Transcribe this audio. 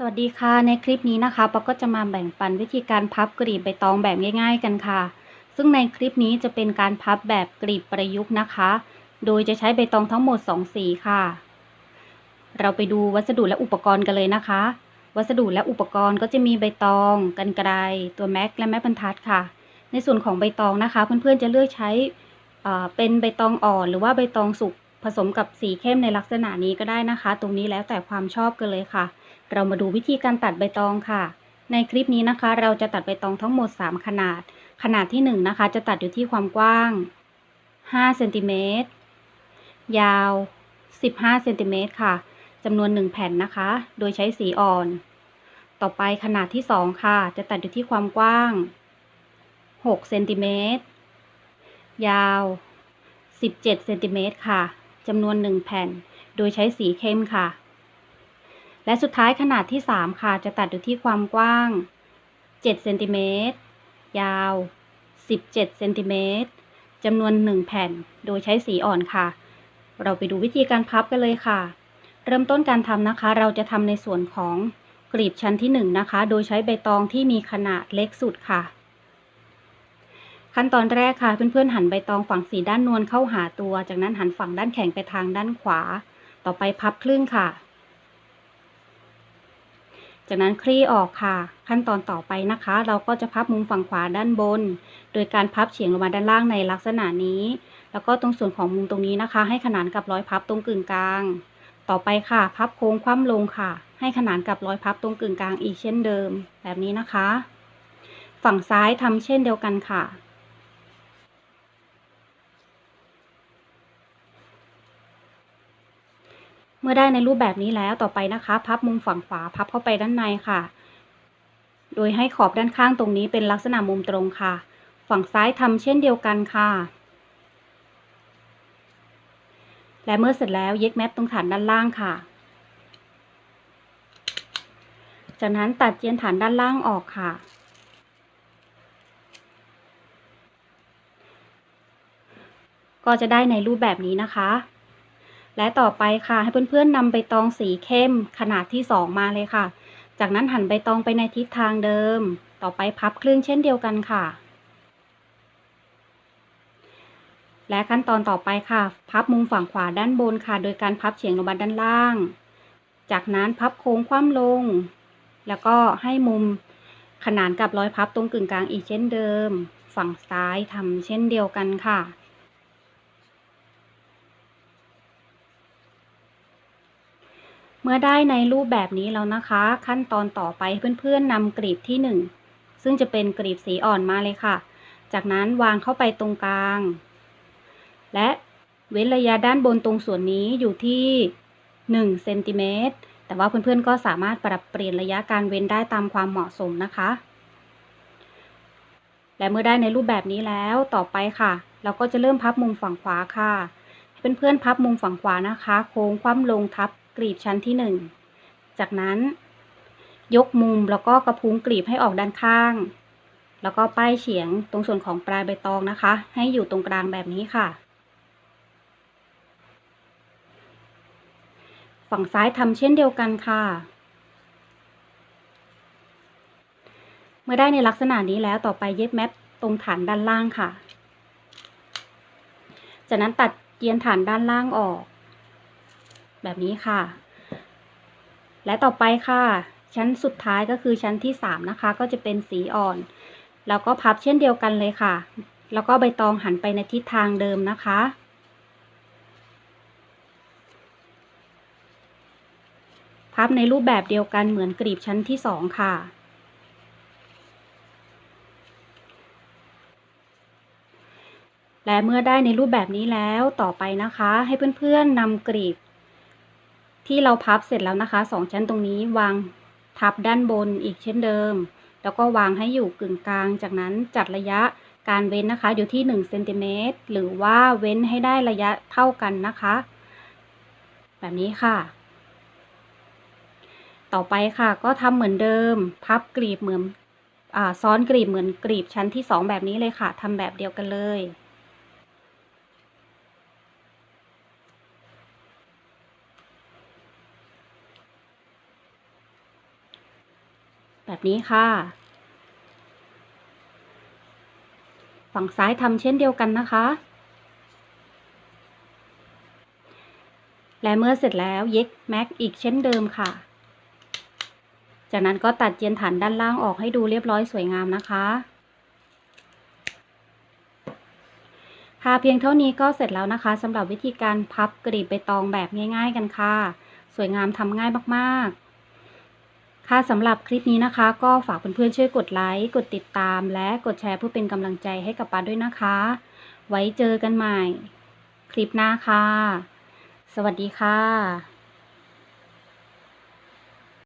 สวัสดีค่ะ ในคลิปนี้นะคะป๊อกก็จะมาแบ่งปันวิธีการพับกลีบใบตองแบบง่าย ๆ กันค่ะ ซึ่งในคลิปนี้จะเป็นการพับแบบกลีบประยุกต์นะคะ โดยจะใช้ใบตองทั้งหมด 2 สีค่ะ เราไปดูวัสดุและอุปกรณ์กันเลยนะคะ วัสดุและอุปกรณ์ก็จะมีใบตองกรรไกรตัวแม็กและแม่บรรทัดค่ะ ในส่วนของใบตองนะคะ เพื่อนๆจะเลือกใช้เป็นใบตองอ่อน หรือว่าใบตองสุกผสมกับสีเข้มในลักษณะนี้ก็ได้นะคะ ตรงนี้แล้วแต่ความชอบกันเลยค่ะ เรามาดูวิธีการตัดใบตองค่ะ ในคลิปนี้นะคะ เราจะตัดใบตองทั้งหมด 3 ขนาด ขนาดที่1นะคะ จะตัดอยู่ที่ความกว้าง 5 เซนติเมตร ยาว 15 เซนติเมตรค่ะจำนวน 1 แผ่นนะคะ โดยใช้สีอ่อน ต่อไปขนาดที่ 2 ค่ะ จะตัดอยู่ที่ความกว้าง 6 เซนติเมตร ยาว 17 เซนติเมตรค่ะจำนวน 1 แผ่น โดยใช้สีเข้มค่ะ และสุดท้ายขนาดที่ 3 ค่ะ จะตัดอยู่ที่ความกว้าง 7 เซนติเมตร ยาว 17 เซนติเมตรจำนวน 1 แผ่น โดยใช้สีอ่อนค่ะ เราไปดูวิธีการพับกันเลยค่ะ เริ่มต้นการทำนะคะ เราจะทำในส่วนของกลีบชั้นที่ 1 นะคะ โดยใช้ใบตองที่มีขนาดเล็กสุดค่ะ ขั้นตอนแรกค่ะ เพื่อนๆหันใบตองฝั่งสีด้านนวลเข้าหาตัว จากนั้นหันฝั่งด้านแข็งไปทางด้านขวา ต่อไปพับครึ่งค่ะ จากนั้นคลี่ออกค่ะ ขั้นตอนต่อไปนะคะ เราก็จะพับมุมฝั่งขวาด้านบน โดยการพับเฉียงลงมาด้านล่างในลักษณะนี้ แล้วก็ตรงส่วนของมุมตรงนี้นะคะ ให้ขนานกับร้อยพับตรงกึ่งกลาง ต่อไปค่ะ พับโค้งคว่ำลงค่ะ ให้ขนานกับร้อยพับตรงกึ่งกลางอีกเช่นเดิม แบบนี้นะคะ ฝั่งซ้ายทำเช่นเดียวกันค่ะ เมื่อได้ในรูปแบบนี้แล้วต่อไปนะคะ พับมุมฝั่งขวาพับเข้าไปด้านในค่ะ โดยให้ขอบด้านข้างตรงนี้เป็นลักษณะมุมตรงค่ะ ฝั่งซ้ายทำเช่นเดียวกันค่ะ และเมื่อเสร็จแล้วเย็บแมปตรงฐานด้านล่างค่ะ จากนั้นตัดเจียนฐานด้านล่างออกค่ะก็จะได้ในรูปแบบนี้นะคะ และต่อไปค่ะให้เพื่อนๆนำใบตองสีเข้มขนาดที่ 2 มาเลยค่ะ จากนั้นหันใบตองไปในทิศทางเดิม ต่อไปพับครึ่งเช่นเดียวกันค่ะ และขั้นตอนต่อไปค่ะ พับมุมฝั่งขวาด้านบนค่ะ โดยการพับเฉียงลงมาด้านล่าง จากนั้นพับโค้งคว่ำลง แล้วก็ให้มุมขนานกับรอยพับตรงกึ่งกลางอีกเช่นเดิม ฝั่งซ้ายทำเช่นเดียวกันค่ะ มื่อได้ในรูปแบบนี้แล้วนะคะ ขั้นตอนต่อไปเพื่อนๆนำกลีบที่ 1 ซึ่งจะเป็นกลีบสีอ่อนมาเลยค่ะ จากนั้นวางเข้าไปตรงกลาง และเว้นระยะด้านบนตรงส่วนนี้อยู่ที่1เซนติเมตรแต่ว่าเพื่อนๆก็สามารถปรับเปลี่ยนระยะการเว้นได้ตามความเหมาะสมนะคะ และเมื่อได้ในรูปแบบนี้แล้วต่อไปค่ะ เราก็จะเริ่มพับมุมฝั่งขวาค่ะเพื่อนๆพับมุมฝั่งขวานะคะ โค้งคว่ำลงทับ กลีบชั้นที่ 1 จากนั้น ยกมุมแล้วก็กระพุ้งกลีบให้ออกด้านข้าง แล้วก็ป้ายเฉียงตรงส่วนของปลายใบตองนะคะ ให้อยู่ตรงกลางแบบนี้ค่ะ ฝั่งซ้ายทำเช่นเดียวกันค่ะ เมื่อได้ในลักษณะนี้แล้วต่อไปเย็บแมปตรงฐานด้านล่างค่ะ จากนั้นตัดเยียนฐานด้านล่างออก แบบนี้ค่ะ และต่อไปค่ะ ชั้นสุดท้ายก็คือชั้นที่ 3 นะคะ ก็จะเป็นสีอ่อน แล้วก็พับเช่นเดียวกันเลยค่ะ แล้วก็ใบตองหันไปในทิศทางเดิมนะคะพับในรูปแบบเดียวกันเหมือนกลีบชั้นที่2ค่ะ และเมื่อได้ในรูปแบบนี้แล้วต่อไปนะคะ ให้เพื่อนๆนำกลีบ ที่เราพับเสร็จแล้วนะคะสองชั้นตรงนี้วางทับด้านบนอีกเช่นเดิม แล้วก็วางให้อยู่กึ่งกลาง จากนั้นจัดระยะการเว้นนะคะ อยู่ที่1เซนติเมตรหรือว่าเว้นให้ได้ระยะเท่ากันนะคะ แบบนี้ค่ะ ต่อไปค่ะก็ทำเหมือนเดิม พับกลีบเหมือนอซ้อนกลีบเหมือนกลีบชั้นที่ 2 แบบนี้เลยค่ะทำแบบเดียวกันเลย แบบนี้ค่ะ ฝั่งซ้ายทำเช่นเดียวกันนะคะ และเมื่อเสร็จแล้วเย็บแม็กอีกเช่นเดิมค่ะ จากนั้นก็ตัดเจียนฐานด้านล่างออกให้ดูเรียบร้อยสวยงามนะคะค่ะเพียงเท่านี้ก็เสร็จแล้วนะคะสำหรับวิธีการพับกรีบใบตองแบบง่าย ๆ กันค่ะ สวยงามทำง่ายมากๆ ค่ะสำหรับคลิปนี้นะคะ ก็ฝากเพื่อนๆช่วยกดไลค์ กดติดตาม และกดแชร์เพื่อเป็นกำลังใจให้กับปาด้วยนะคะ ไว้เจอกันใหม่ คลิปหน้าค่ะ สวัสดีค่ะ